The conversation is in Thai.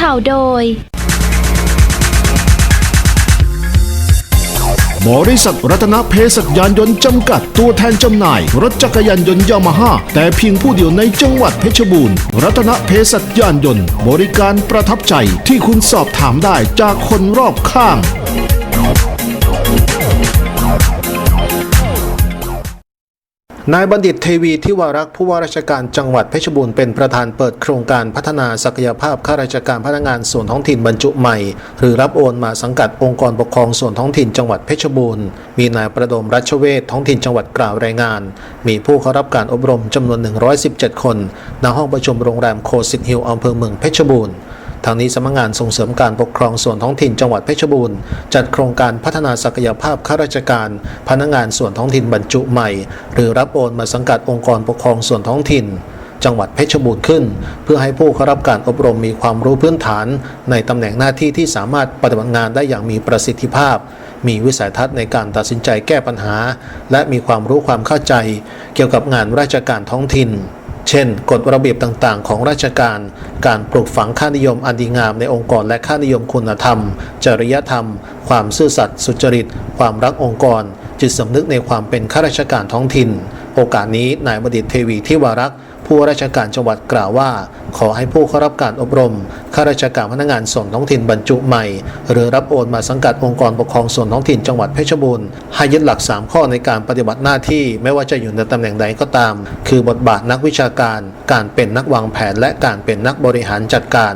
ข่าวโดย บริษัทรัตนเพศยานยนต์จำกัดตัวแทนจำหน่าย รถจักรยานยนต์ยามาฮ่าแต่เพียงผู้เดียวในจังหวัดเพชรบูรณ์ รัตนเพศยานยนต์ บริการประทับใจที่คุณสอบถามได้จากคนรอบข้าง นายบัณฑิตเทวีทิวารักษ์ผู้ว่าราชการจังหวัดเพชรบูรณ์เป็นประธานเปิดโครงการพัฒนาศักยภาพข้าราชการพนักงานส่วนท้องถิ่นบรรจุใหม่ หรือรับโอนมาสังกัดองค์กรปกครองส่วนท้องถิ่นจังหวัดเพชรบูรณ์ มีนายประดมรัชเวศท้องถิ่นจังหวัดกล่าวรายงาน มีผู้เข้ารับการอบรมจำนวน 117 คนณห้องประชุมโรงแรมโคสิตฮิลอำเภอเมืองเพชรบูรณ์ ทางนี้สำนักงานส่งเสริมการปกครองส่วนท้องถิ่นจังหวัดเพชรบูรณ์จัดโครงการพัฒนาศักยภาพข้าราชการ พนักงานส่วนท้องถิ่นบรรจุใหม่ หรือรับโอนมาสังกัดองค์กรปกครองส่วนท้องถิ่นจังหวัดเพชรบูรณ์ขึ้น เพื่อให้ผู้เข้ารับการอบรมมีความรู้พื้นฐาน ในตำแหน่งหน้าที่ที่สามารถปฏิบัติงานได้อย่างมีประสิทธิภาพ มีวิสัยทัศน์ในการตัดสินใจแก้ปัญหา และมีความรู้ความเข้าใจ เกี่ยวกับงานราชการท้องถิ่น เช่น กฎระเบียบต่างๆ ของราชการ การปลูกฝังค่านิยมอันดีงามในองค์กรและค่านิยมคุณธรรม จริยธรรม ความซื่อสัตย์สุจริต ความรักองค์กร จิตสำนึกในความเป็นข้าราชการท้องถิ่น โอกาสนี้นายบดิตเทวีทิวารักษ์ผู้ราชการจังหวัดกล่าวว่า ขอให้ผู้เข้ารับการอบรมข้าราชการพนักงานส่วนท้องถิ่นบรรจุใหม่ หรือรับโอนมาสังกัดองค์กรปกครองส่วนท้องถิ่นจังหวัดเพชรบูรณ์ให้ยึดหลัก 3 ข้อในการปฏิบัติหน้าที่ไม่ว่าจะอยู่ในตำแหน่งใดก็ตาม คือบทบาทนักวิชาการ การเป็นนักวางแผนและการเป็นนักบริหารจัดการ